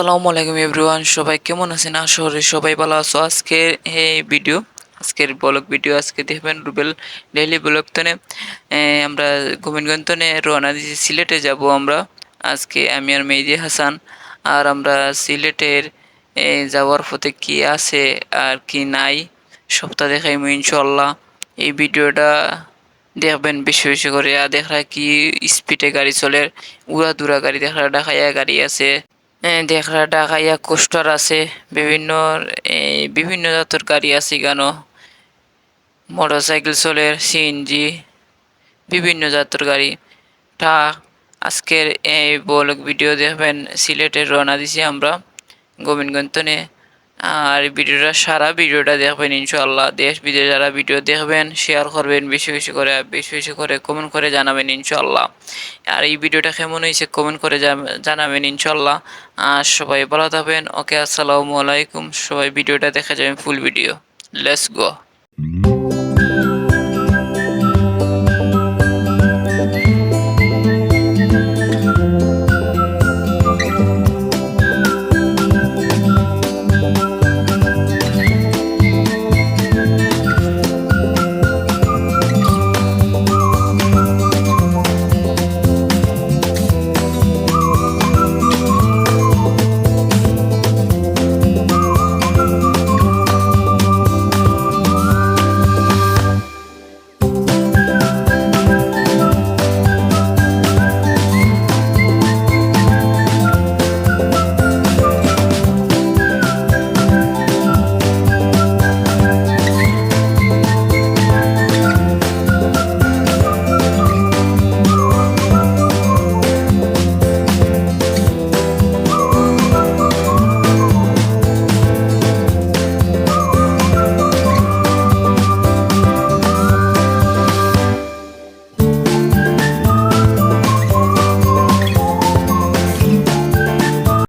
আসসালামু আলাইকুম এভরিওয়ান, সবাই কেমন আছেন? আশা করি সবাই ভালো আছো। আজকের এই ভিডিও, আজকের ব্লগ ভিডিও, আজকে দেখবেন রুবেল ডেইলি ব্লগ তনে আমরা গোবিন্দগঞ্জ তনে রওনা দিয়েছি, সিলেটে যাব আমরা। আজকে আমি আর মেহেদি হাসান, আর আমরা সিলেটের যাওয়ার পথে কি আছে আর কি নাই সপ্তাহ দেখাইমু ইনশাল্লাহ এই ভিডিওটা দেখবেন বেশি বেশি করে। আর দেখা কি স্পিডে গাড়ি চলে উড়া দুরা গাড়ি দেখা ডাকাইয়া গাড়ি আছে। দেখরা ডাকাইয়া কোস্টার আছে, বিভিন্ন বিভিন্ন জাতের গাড়ি আছে কেন মোটর সাইকেল চলে, সিএনজি, বিভিন্ন জাতের গাড়ি। তা, আজকের এই বলক ভিডিও দেখবেন, সিলেটের রওনা দিছি আমরা গোবিন্দগঞ্জনে আর ভিডিওটা সারা ভিডিওটা দেখবেন ইনশাল্লাহ দেশ বিদেশ যারা ভিডিও দেখবেন শেয়ার করবেন, বেশি বেশি করে, বেশি বেশি করে কমেন্ট করে জানাবেন ইনশাল্লাহ আর এই ভিডিওটা কেমন হয়েছে কমেন্ট করে জানাবেন ইনশাল্লাহ আর সবাই ভালো থাকবেন। ওকে, আসসালামু আলাইকুম। সবাই ভিডিওটা দেখা যাবেন ফুল ভিডিও লেটস গো